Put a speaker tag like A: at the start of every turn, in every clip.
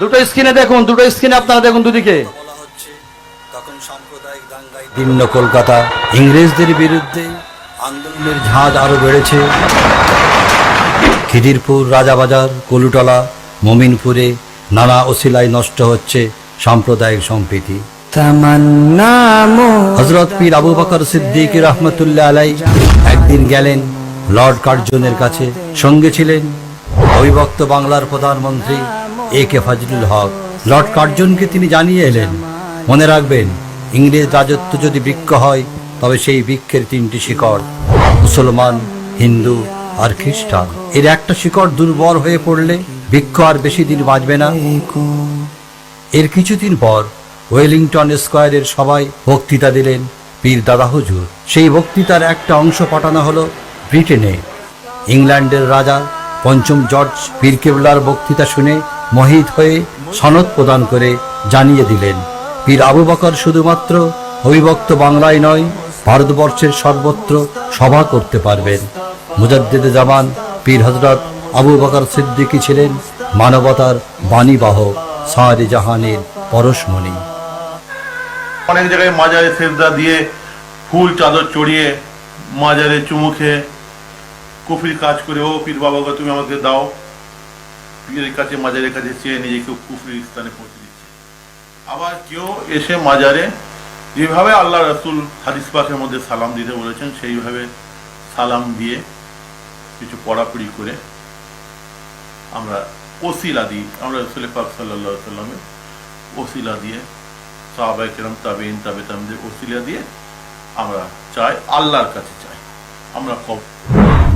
A: দুটো স্ক্রিনে দেখুন দুটো স্ক্রিনে আপনারা দেখুন দুদিকে।
B: বলা হচ্ছে তখন সাম্প্রদায়িক দাঙ্গায়
A: দীর্ণ কলকাতা ইংরেজদের বিরুদ্ধে আন্দোলনের ঝাঁজ আরও বেড়েছে। খিদিরপুর রাজাবাজার কলুটলা মমিনপুরে নানা ওসিলায় নষ্ট হচ্ছে সাম্প্রদায়িক সম্প্রীতি। হজরত পীর আবু বকর সিদ্দিক রহমতুল্লাহ আলাই একদিন গেলেন লর্ড কার্জনের কাছে সঙ্গে ছিলেন। অবিভক্ত বাংলার প্রধানমন্ত্রী এ কে ফজলুল হক। লর্ড কার্জনকে তিনি জানিয়ে এলেন, মনে রাখবেন, ইংরেজ রাজত্ব যদি বৃক্ষ হয়, তবে সেই বৃক্ষের তিনটি শিকড় মুসলমান, হিন্দু আর খ্রিস্টান। এর একটা শিকড় দুর্বল হয়ে পড়লে বৃক্ষ আর বেশি দিন বাঁচবে না। এর কিছুদিন পর ওয়েলিংটন স্কোয়ারের সবাই বক্তৃতা দিলেন পীর দাদা হুজুর। সেই বক্তৃতার একটা অংশ পাঠানো হলো ব্রিটেনে। ইংল্যান্ডের রাজা পঞ্চম জর্জ পীর কেবলার বক্তৃতা শুনে মোহিত হয়ে সনদ প্রদান করে জানিয়ে দিলেন, পীর আবু বকর শুধুমাত্র অবিভক্ত বাংলায় নয়, ভারতবর্ষের সর্বত্র সভা করতে পারবেন। মুজাদ্দিদ জামান পীর হজরত আবু বকর সিদ্দিকী ছিলেন মানবতার বাণীবাহক সারে জাহানের পরশমণি।
C: অনেক জায়গায় মাজারে সেজদা দিয়ে ফুল, চাদর চড়িয়ে মাজারে চুমু খেয়ে কুফির কাজ করে, ও পীর বাবাকে তুমি আমাকে দাও। পীরের কাছে, মাজারের কাছে চেয়ে নিজেকে কুফরির স্থানে পৌঁছে দিচ্ছে। আবার কেউ এসে মাজারে যেভাবে আল্লাহ রসুল হাদিস পাকের মধ্যে সালাম দিতে বলেছেন, সেইভাবে সালাম দিয়ে কিছু পড়াপড়ি করে আমরা ওসিলা দিই। আমরা রসুল পাক সাল্লাহ সাল্লামের ওসিলা দিয়ে সাহাবাই কেরম তাবেইন তাবে তামদের ওসিলা দিয়ে আমরা চাই, আল্লাহর কাছে চাই। আমরা কব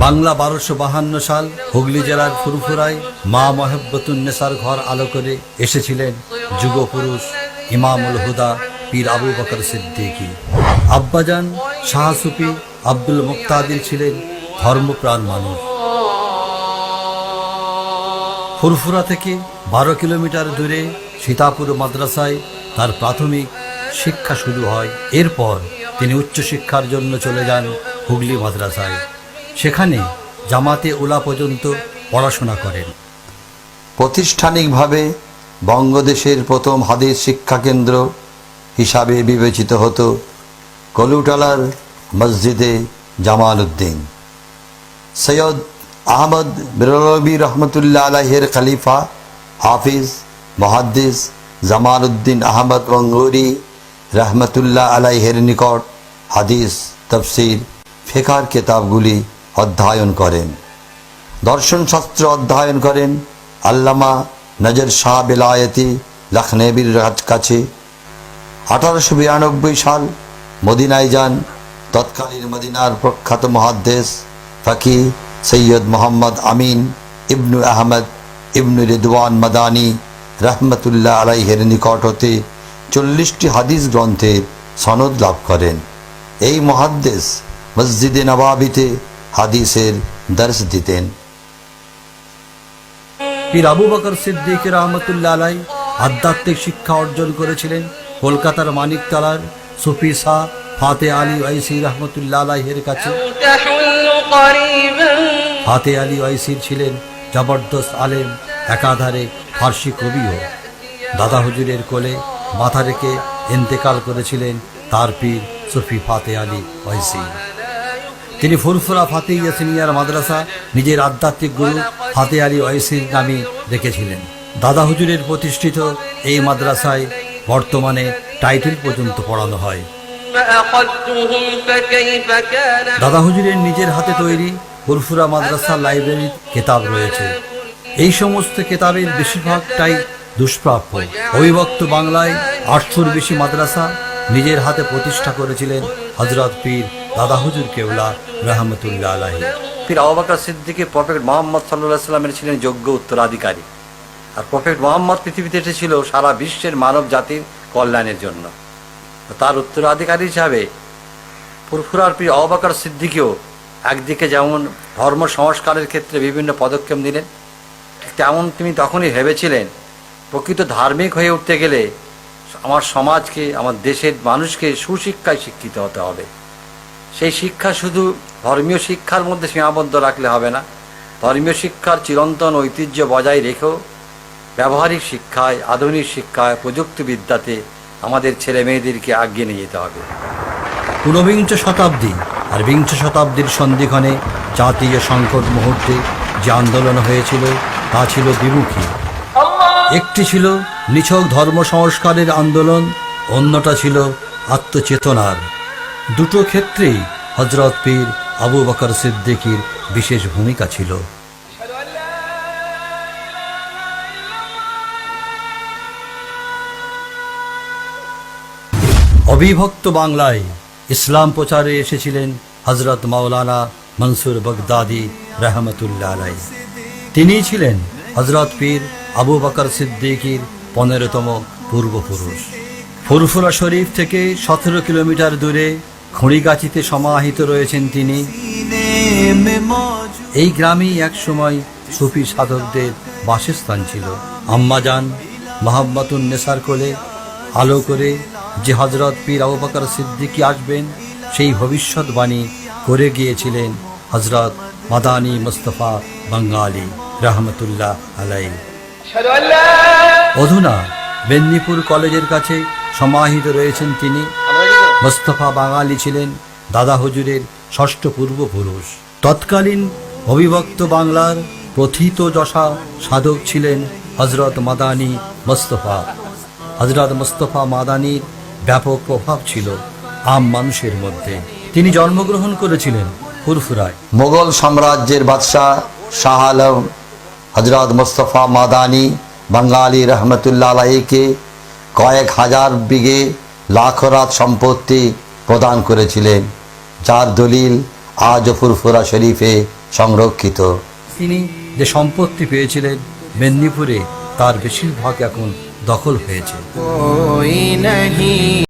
A: বাংলা বারোশো বাহান্ন সাল হুগলি জেলার ফুরফুরায় মা মহেব্বতুন্নেসার ঘর আলো করে এসেছিলেন যুগপুরুষ ইমামুল হুদা পীর আবু বকর সিদ্দিকী। আব্বাজান শাহ সুফি আব্দুল মুক্তাদির ছিলেন ধর্মপ্রাণ মানুষ। ফুরফুরা থেকে বারো কিলোমিটার দূরে সীতাপুর মাদ্রাসায় তার প্রাথমিক শিক্ষা শুরু হয়। এরপর তিনি উচ্চশিক্ষার জন্য চলে যান হুগলি মাদ্রাসায়। সেখানে জামাতে ওলা পর্যন্ত পড়াশোনা করেন। প্রতিষ্ঠানিকভাবে বঙ্গদেশের প্রথম হাদিস শিক্ষা কেন্দ্র হিসাবে বিবেচিত হতো কলুটালার মসজিদে জামাল উদ্দিন। সৈয়দ আহমদ বেরলবী রহমতুল্লাহ আলাহের খালিফা, হাফিজ, মহাদ্দিস জামাল উদ্দিন আহমদ বঙ্গুরি রহমতুল্লাহ আলাইহের নিকট হাদিস, তফসির, ফেকার কেতাবগুলি অধ্যয়ন করেন। দর্শনশাস্ত্র অধ্যয়ন করেন। আল্লামা নজর শাহ বেলায়েতি, লখনবির কাছে। আঠারোশো বিরানব্বই সাল মদিনায় যান। তৎকালীন মদিনার প্রখ্যাত মহাদ্দেশ ফকি সৈয়দ মোহাম্মদ আমিন ইবনু আহমদ ইবনু রিদওয়ান মাদানি রহমতুল্লাহ আলাইহের নিকট হতে চল্লিশটি হাদিস গ্রন্থের সনদ লাভ করেন। এই মহাদ্দেশ মসজিদে নবাবিতে হাদিসের দর্শ দিতেন। পীর আবু বকর সিদ্দিক রহমতুল্লা আলাই আধ্যাত্মিক শিক্ষা অর্জন করেছিলেন কলকাতার মানিকতলার সুফি শাহ ফাতে আলী ওয়াইসি রহমতুল্লা এর কাছে। ফাতে আলী ওয়াইসি ছিলেন জবরদস্ত আলেম, একাধারে ফার্সি কবিও। দাদা হুজুরের কোলে মাথা রেখে ইন্তেকাল করেছিলেন তার পীর সুফি ফাতে আলী ওয়াইসি। তিনি ফুরফুরা ফাতে ইয়াসিনিয়ার মাদ্রাসা নিজের আধ্যাত্মিক গুরু ফাতে আলী ওয়াইসির নামে রেখেছিলেন। দাদা হুজুরের প্রতিষ্ঠিত এই মাদ্রাসায় বর্তমানে টাইটেল পর্যন্ত পড়ানো হয়। দাদা হুজুরের নিজের হাতে তৈরি ফুরফুরা মাদ্রাসা লাইব্রেরির কেতাব রয়েছে। এই সমস্ত কেতাবের বেশিরভাগটাই দুষ্প্রাপ্য। অবিভক্ত বাংলায় আটশোর বেশি মাদ্রাসা নিজের হাতে প্রতিষ্ঠা করেছিলেন হজরত পীর দাদা হুজুর কেওলা রহমতুল্লাহ আলাহি পীর আবাকার সিদ্দিকে, প্রফেট মোহাম্মদ সাল্লাহ সাল্লামের ছিলেন যোগ্য উত্তরাধিকারী। আর প্রফেক্ট মোহাম্মদ পৃথিবীতে এসেছিল সারা বিশ্বের মানব জাতির কল্যাণের জন্য। তার উত্তরাধিকারী হিসাবে ফুরফুরার পীর অবাকার সিদ্দিকেও একদিকে যেমন ধর্ম সংস্কারের ক্ষেত্রে বিভিন্ন পদক্ষেপ নিলেন, ঠিক তেমন তিনি তখনই ভেবেছিলেন, প্রকৃত ধার্মিক হয়ে উঠতে গেলে আমার সমাজকে, আমার দেশের মানুষকে সুশিক্ষায় শিক্ষিত হতে হবে। সেই শিক্ষা শুধু ধর্মীয় শিক্ষার মধ্যে সীমাবদ্ধ রাখলে হবে না, ধর্মীয় শিক্ষার চিরন্তন ঐতিহ্য বজায় রেখেও ব্যবহারিক শিক্ষায়, আধুনিক শিক্ষায়, প্রযুক্তিবিদ্যাতে আমাদের ছেলে মেয়েদেরকে আগিয়ে নিয়ে যেতে হবে। ঊনবিংশ শতাব্দী আর বিংশ শতাব্দীর সন্ধিক্ষণে জাতীয় সংকট মুহূর্তে যে আন্দোলন হয়েছিল, তা ছিল দ্বিমুখী। একটি ছিল নিছক ধর্ম সংস্কারের আন্দোলন, অন্যটা ছিল আত্মচেতনার। দুটো ক্ষেত্রেই হজরত পীর আবু বকর সিদ্দিকীর বিশেষ ভূমিকা ছিল। অবিভক্ত বাংলায় ইসলাম প্রচারে এসেছিলেন হজরত মাওলানা মনসুর বগদাদি রহমতুল্লাহ আলাই তিনিই ছিলেন হজরত পীর আবু বকর সিদ্দিকীর পনেরোতম পূর্বপুরুষ। ফুরফুরা শরীফ থেকে সতেরো কিলোমিটার দূরে খড়িগাছিতে সমাহিত রয়েছেন তিনি। এই গ্রামেই একসময় সুফি সাধকদের বাসস্থান ছিল। আম্মাজান মোহাম্মতুন নেসার কোলে আলো করে যে হজরত পীর আবু বকর সিদ্দিকী আসবেন, সেই ভবিষ্যৎবাণী করে গিয়েছিলেন হজরত মাদানী মুস্তফা বাঙ্গালী রহমতুল্লাহ আলাই অধুনা মেদিনীপুর কলেজের কাছে সমাহিত রয়েছেন তিনি। মোস্তফা বাঙালি ছিলেন দাদা হুজুরের ষষ্ঠ পূর্বপুরুষ। তৎকালীন অবিভক্ত বাংলার প্রথিত যশা সাধক ছিলেন হজরত মাদানী মোস্তফা। হজরত মোস্তফা মাদানির ব্যাপক প্রভাব ছিল আম মানুষের মধ্যে। তিনি জন্মগ্রহণ করেছিলেন ফুরফুরায়। মোগল সাম্রাজ্যের বাদশাহ শাহ আলম হজরত মোস্তফা মাদানি বাঙালি রহমতুল্লাহ আলাইকে কয়েক হাজার বিঘে লাখরাত সম্পত্তি প্রদান করেছিলেন যার দলিল আজ ফুরফুরা শরীফে সংরক্ষিত। তিনি যে সম্পত্তি পেয়েছিলেন মেদিনীপুরে তার বেশিরভাগ এখন দখল হয়েছে।